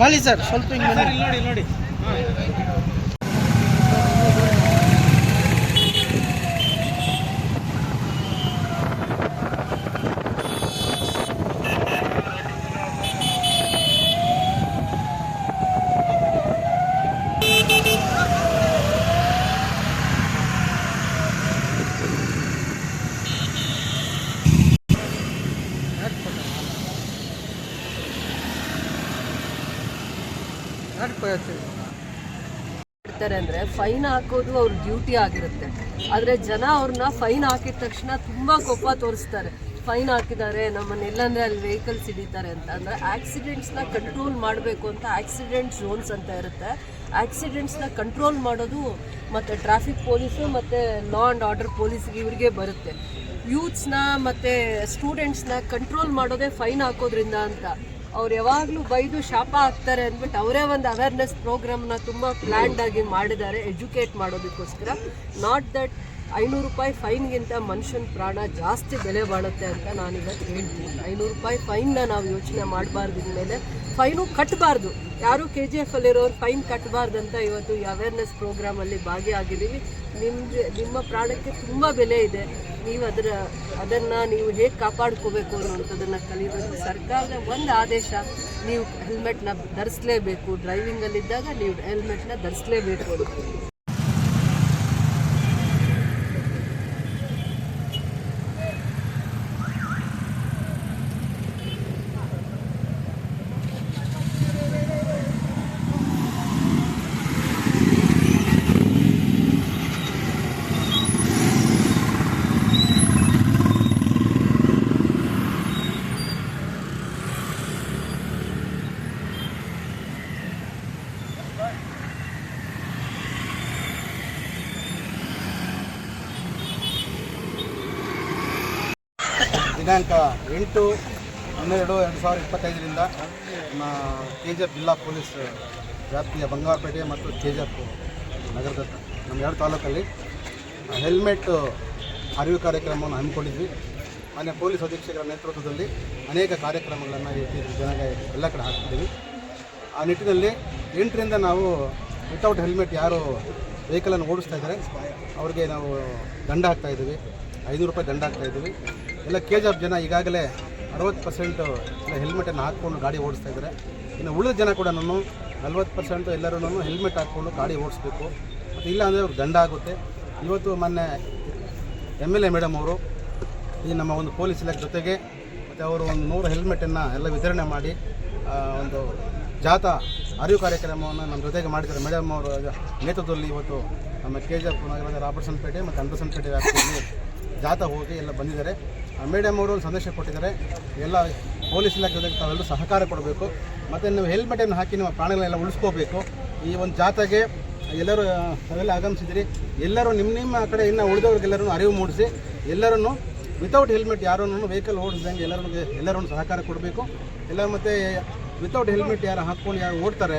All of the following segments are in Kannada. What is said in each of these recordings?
ಬಾಲಿ ಸರ್ ಸ್ವಲ್ಪ ಹಿಂಗೆ ನೋಡಿ ನೋಡಿ. ನೋಡಿ ಮಾಡ್ತಾರೆ ಅಂದ್ರೆ ಫೈನ್ ಹಾಕೋದು ಅವ್ರ ಡ್ಯೂಟಿ ಆಗಿರುತ್ತೆ. ಆದ್ರೆ ಜನ ಅವ್ರನ್ನ ಫೈನ್ ಹಾಕಿದ ತಕ್ಷಣ ತುಂಬಾ ಕೋಪ ತೋರಿಸ್ತಾರೆ. ಫೈನ್ ಹಾಕಿದ್ದಾರೆ ನಮ್ಮನ್ನ ಎಲ್ಲಂದ್ರೆ ಅಲ್ಲಿ ವೆಹಿಕಲ್ಸ್ ಹಿಡಿತಾರೆ ಅಂತ. ಅಂದ್ರೆ ಆಕ್ಸಿಡೆಂಟ್ಸ್ನ ಕಂಟ್ರೋಲ್ ಮಾಡಬೇಕು ಅಂತ ಆಕ್ಸಿಡೆಂಟ್ ಝೋನ್ಸ್ ಅಂತ ಇರುತ್ತೆ. ಆಕ್ಸಿಡೆಂಟ್ಸ್ನ ಕಂಟ್ರೋಲ್ ಮಾಡೋದು ಮತ್ತೆ ಟ್ರಾಫಿಕ್ ಪೊಲೀಸು ಮತ್ತೆ ಲಾ ಆ್ಯಂಡ್ ಆರ್ಡರ್ ಪೊಲೀಸ್ಗೆ ಇವ್ರಿಗೆ ಬರುತ್ತೆ. ಯೂತ್ಸ್ನ ಮತ್ತೆ ಸ್ಟೂಡೆಂಟ್ಸ್ನ ಕಂಟ್ರೋಲ್ ಮಾಡೋದೇ ಫೈನ್ ಹಾಕೋದ್ರಿಂದ ಅಂತ. ಅವ್ರು ಯಾವಾಗಲೂ ಬೈದು ಶಾಪ ಆಗ್ತಾರೆ ಅಂದ್ಬಿಟ್ಟು ಅವರೇ ಒಂದು ಅವೇರ್ನೆಸ್ ಪ್ರೋಗ್ರಾಮ್ನ ತುಂಬ ಪ್ಲ್ಯಾಂಡ್ ಆಗಿ ಮಾಡಿದ್ದಾರೆ ಎಜುಕೇಟ್ ಮಾಡೋದಕ್ಕೋಸ್ಕರ. ನಾಟ್ ದಟ್ ಐನೂರು ರೂಪಾಯಿ ಫೈನ್ಗಿಂತ ಮನುಷ್ಯನ ಪ್ರಾಣ ಜಾಸ್ತಿ ಬೆಲೆ ಬಾಳುತ್ತೆ ಅಂತ ನಾನು ಇವತ್ತು ಹೇಳ್ತೀನಿ. ಐನೂರು ರೂಪಾಯಿ ಫೈನ್ನ ನಾವು ಯೋಚನೆ ಮಾಡಬಾರ್ದು ಮೇಲೆ ಫೈನು ಕಟ್ಟಬಾರ್ದು ಯಾರು ಕೆ ಜಿ ಎಫ್ ಅಲ್ಲಿರೋರು ಫೈನ್ ಕಟ್ಟಬಾರ್ದು ಅಂತ ಇವತ್ತು ಈ ಅವೇರ್ನೆಸ್ ಪ್ರೋಗ್ರಾಮಲ್ಲಿ ಭಾಗಿಯಾಗಿದ್ದೀವಿ. ನಿಮಗೆ ನಿಮ್ಮ ಪ್ರಾಣಕ್ಕೆ ತುಂಬ ಬೆಲೆ ಇದೆ. ನೀವು ಅದರ, ಅದನ್ನು ನೀವು ಹೇಗೆ ಕಾಪಾಡ್ಕೋಬೇಕು ಅನ್ನುವಂಥದ್ದನ್ನು ಕಲಿಬೇಕು. ಸರ್ಕಾರದ ಒಂದು ಆದೇಶ, ನೀವು ಹೆಲ್ಮೆಟ್ನ ಧರಿಸಲೇಬೇಕು. ಡ್ರೈವಿಂಗಲ್ಲಿದ್ದಾಗ ನೀವು ಹೆಲ್ಮೆಟ್ನ ಧರಿಸಲೇಬೇಕು ಅಂತ. ದಿನಾಂಕ ಎಂಟು ಹನ್ನೆರಡು ಎರಡು ಸಾವಿರದ ಇಪ್ಪತ್ತೈದರಿಂದ ನಮ್ಮ ಕೆ ಜಿ ಎಫ್ ಜಿಲ್ಲಾ ಪೊಲೀಸ್ ವ್ಯಾಪ್ತಿಯ ಬಂಗಾರಪೇಟೆ ಮತ್ತು ಕೆ ಜಿ ಎಫ್ ನಗರದ ನಮ್ಮ ಎರಡು ತಾಲೂಕಲ್ಲಿ ಹೆಲ್ಮೆಟ್ ಅರಿವು ಕಾರ್ಯಕ್ರಮವನ್ನು ಹಮ್ಮಿಕೊಂಡಿದ್ವಿ. ಮಾನ್ಯ ಪೊಲೀಸ್ ಅಧೀಕ್ಷಕರ ನೇತೃತ್ವದಲ್ಲಿ ಅನೇಕ ಕಾರ್ಯಕ್ರಮಗಳನ್ನು ಜನಗೆ ಎಲ್ಲ ಕಡೆ ಹಾಕ್ತಿದ್ದೀವಿ ಆ ನಿಟ್ಟಿನಲ್ಲಿ ಎಂಟರಿಂದ ನಾವು ವಿತೌಟ್ ಹೆಲ್ಮೆಟ್ ಯಾರು ವೆಹಿಕಲನ್ನು ಓಡಿಸ್ತಾ ಇದ್ದಾರೆ. ಅವ್ರಿಗೆ ನಾವು ದಂಡ ಹಾಕ್ತಾಯಿದ್ದೀವಿ ಐನೂರು ರೂಪಾಯಿ ದಂಡ ಹಾಕ್ತಾ ಇದ್ದೀವಿ. ಎಲ್ಲ ಕೆ ಜಿ ಜನ ಈಗಾಗಲೇ ಅರವತ್ತು ಪರ್ಸೆಂಟು ಹೆಲ್ಮೆಟನ್ನು ಹಾಕ್ಕೊಂಡು ಗಾಡಿ ಓಡಿಸ್ತಾ ಇದ್ದಾರೆ. ಇನ್ನು ಉಳಿದ ಜನ ಕೂಡ ನಾನು ನಲ್ವತ್ತು ಪರ್ಸೆಂಟು ಎಲ್ಲರೂ ಹೆಲ್ಮೆಟ್ ಹಾಕ್ಕೊಂಡು ಗಾಡಿ ಓಡಿಸ್ಬೇಕು. ಮತ್ತು ಇಲ್ಲ ಅಂದರೆ ಅವ್ರಿಗೆ ದಂಡ ಆಗುತ್ತೆ. ಇವತ್ತು ಮೊನ್ನೆ ಎಂ ಎಲ್ ಎ ಮೇಡಮ್ ಅವರು ಈ ನಮ್ಮ ಒಂದು ಪೊಲೀಸ್ ಇಲಾಖೆ ಜೊತೆಗೆ ಮತ್ತು ಅವರು ಒಂದು ನೂರು ಹೆಲ್ಮೆಟನ್ನು ಎಲ್ಲ ವಿತರಣೆ ಮಾಡಿ ಒಂದು ಜಾಥಾ ಅರಿವು ಕಾರ್ಯಕ್ರಮವನ್ನು ನಮ್ಮ ಜೊತೆಗೆ ಮಾಡಿದ್ದಾರೆ. ಮೇಡಮ್ ಅವರ ನೇತೃತ್ವದಲ್ಲಿ ಇವತ್ತು ನಮ್ಮ ಕೆ ಜಿ ಎಫ್ ನಗರದ ರಾಬರ್ಟ್ಸನ್ ಪೇಟೆ ಮತ್ತು ಅಂಡರ್ಸನ್ ಪೇಟೆ ವ್ಯಾಪ್ತಿಯಲ್ಲಿ ಜಾಥಾ ಹೋಗಿ ಎಲ್ಲ ಬಂದಿದ್ದಾರೆ. ಮೇಡಮ್ ಅವರು ಒಂದು ಸಂದೇಶ ಕೊಟ್ಟಿದ್ದಾರೆ. ಎಲ್ಲ ಪೊಲೀಸ್ ಇಲಾಖೆ ತಾವೆಲ್ಲರೂ ಸಹಕಾರ ಕೊಡಬೇಕು. ಮತ್ತು ನೀವು ಹೆಲ್ಮೆಟನ್ನು ಹಾಕಿ ನಿಮ್ಮ ಪ್ರಾಣಗಳನ್ನೆಲ್ಲ ಉಳಿಸ್ಕೋಬೇಕು. ಈ ಒಂದು ಜಾಥಾಗೆ ಎಲ್ಲರೂ, ತಾವೆಲ್ಲ ಆಗಮಿಸಿದ್ರಿ ಎಲ್ಲರೂ ನಿಮ್ಮ ನಿಮ್ಮ ಕಡೆ ಇನ್ನು ಉಳಿದವ್ರಿಗೆಲ್ಲರೂ ಅರಿವು ಮೂಡಿಸಿ, ಎಲ್ಲರನ್ನು ವಿತೌಟ್ ಹೆಲ್ಮೆಟ್ ಯಾರನ್ನು ವೆಹಿಕಲ್ ಓಡಿಸ್ದಂಗೆ ಎಲ್ಲರೂ ಎಲ್ಲರೂ ಸಹಕಾರ ಕೊಡಬೇಕು. ಎಲ್ಲ ಮತ್ತು ವಿತೌಟ್ ಹೆಲ್ಮೆಟ್ ಯಾರು ಹಾಕ್ಕೊಂಡು ಯಾರು ಓಡ್ತಾರೆ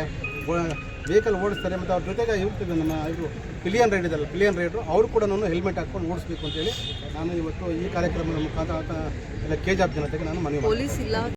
ವೆಹಿಕಲ್ ಓಡಿಸ್ತಾರೆ ಮತ್ತು ಅವ್ರ ಜೊತೆಗೆ ಇರ್ತದೆ ನಮ್ಮ ಇದು ಪಿಲಿಯನ್ ರೈಡ್ ಇದಲ್ಲ, ಪಿಲಿಯನ್ ರೈಡ್ರು, ಅವರು ಕೂಡ ನಾನು ಹೆಲ್ಮೆಟ್ ಹಾಕ್ಕೊಂಡು ಓಡಿಸ್ಬೇಕು ಅಂತೇಳಿ ನಾನು ಇವತ್ತು ಈ ಕಾರ್ಯಕ್ರಮದ ಮುಖಾಂತರ ಎಲ್ಲ ಕೆ ಜಾಬ್ ಜನತೆಗೆ ನಾನು ಮನವಿ